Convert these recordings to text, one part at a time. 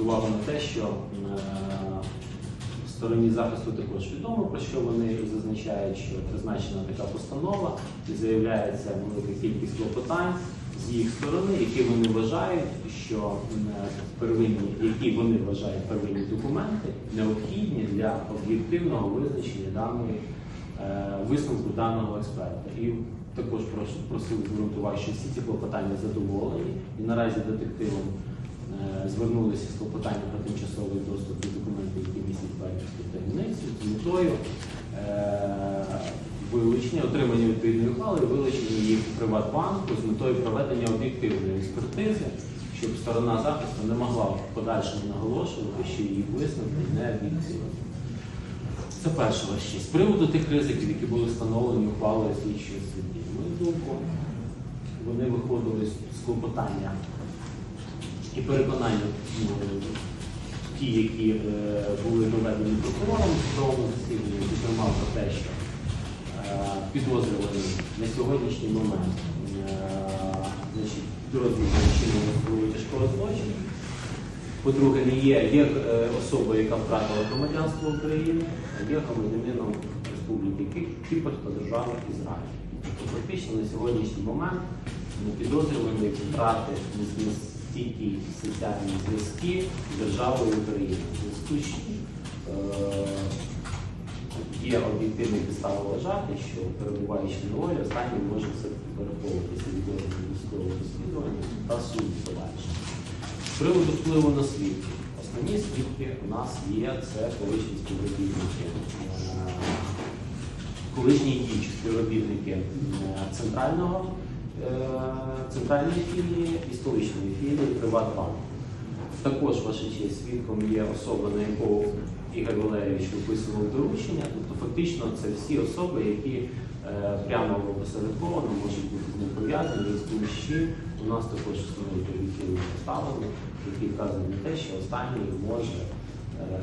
звернути увагу на те, що е, стороні захисту також відомо, про що вони зазначають, що призначена така постанова і заявляється велика кількість клопотань з їх сторони, які вони вважають, що первинні, які вони вважають первинні документи необхідні для об'єктивного визначення даної е, висновку даного експерта. І також прошу просив звернути увагу, що всі ці клопотання задоволені, і наразі детективом звернулися з клопотанням про тимчасовий доступ до документів, які містять банківську таємницю, з метою е, вилучення, отримання відповідної ухвали, вилучення їх в Приватбанку з метою проведення об'єктивної експертизи, щоб сторона захисту не могла в подальшому наголошувати, що її висновки не об'єктивні. Це перша ваша З приводу тих ризиків, які були встановлені ухвалою слідчої судді, мою думку, вони виходили з клопотання і переконання ну, ті, які е, були доведені прокурором судовому засіданні, зокрема про те, що е, підозрюваний на сьогоднішній момент е, значить, підозрюваний вчинення тяжкого злочину. По-друге, не є, є е, особа, яка втратила громадянство України, а є громадянином Республіки Ки- Кіпр та держави Ізраїль. Фактично на сьогоднішній момент не підозрюваний втрати стійкі соціальні зв'язки з державою України. Зв'язку е, є об'єктивні підстави вважати, що перебуваючи на волі, останній може все переховуватися від військового розслідування та суд подальше. З приводу впливу на свідків. Основні свідки у нас є це колишні співробітники, е, колишні діючі співробітники е, центрального, центральної філії і столичної філії Приватбанку. Також ваша честь свідком є особа, на яку Ігор Валерійович виписував доручення. Тобто фактично це всі особи, які е, прямо або посередковано можуть бути з ним пов'язані, з тим, у нас також існують об'єктивні обставини, які вказують на те, що останній може е,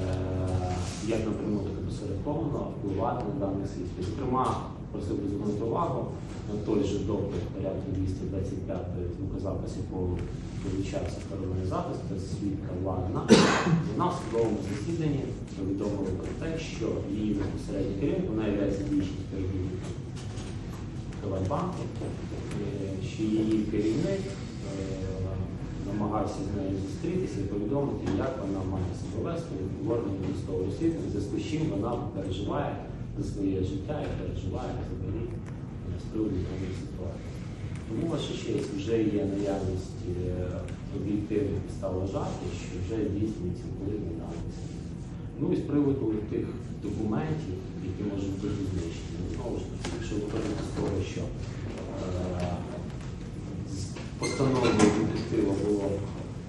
як напряму, посередковано впливати на даних свідків. Зокрема, просив би звернути увагу на той же допит порядку 225 звукозаписів по вилучався стороною захисту це свідка Ладна. Вона в судовому засіданні повідомила про те, що її безпосередньо керівник, вона є діючим співробітником Приватбанку, е, що її керівник е, намагався з нею зустрітися і повідомити, як вона має себе вести в органі військового розслідування, в з чим вона переживає за своє життя і переживає взагалі приводу даної ситуації. Тому ваша честь вже є наявність е, об'єктивних підстав вважати, що вже вплив на даний. Ну і з приводу тих документів, які можуть бути знищені. Знову ж таки, якщо виходити з того, що е, з постановою детектива було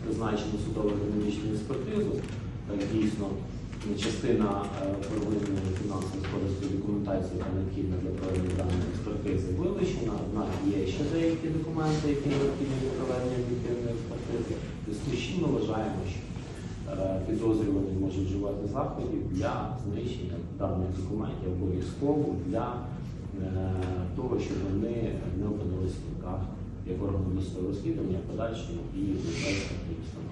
призначено судову економічну експертизу, дійсно частина е, первинної фінансово-господарської документації, необхідна для проведення даної експертизи, вилучена, однак є ще деякі документи, які необхідні для проведення об'єктивної експертизи. В зв'язку з чим ми вважаємо, що е, підозрюваний може вживати заходів для знищення даних документів обов'язково для е, того, щоб вони не опинилися в руках як органу досудового розслідування, в подальшому і безпеки встановлення.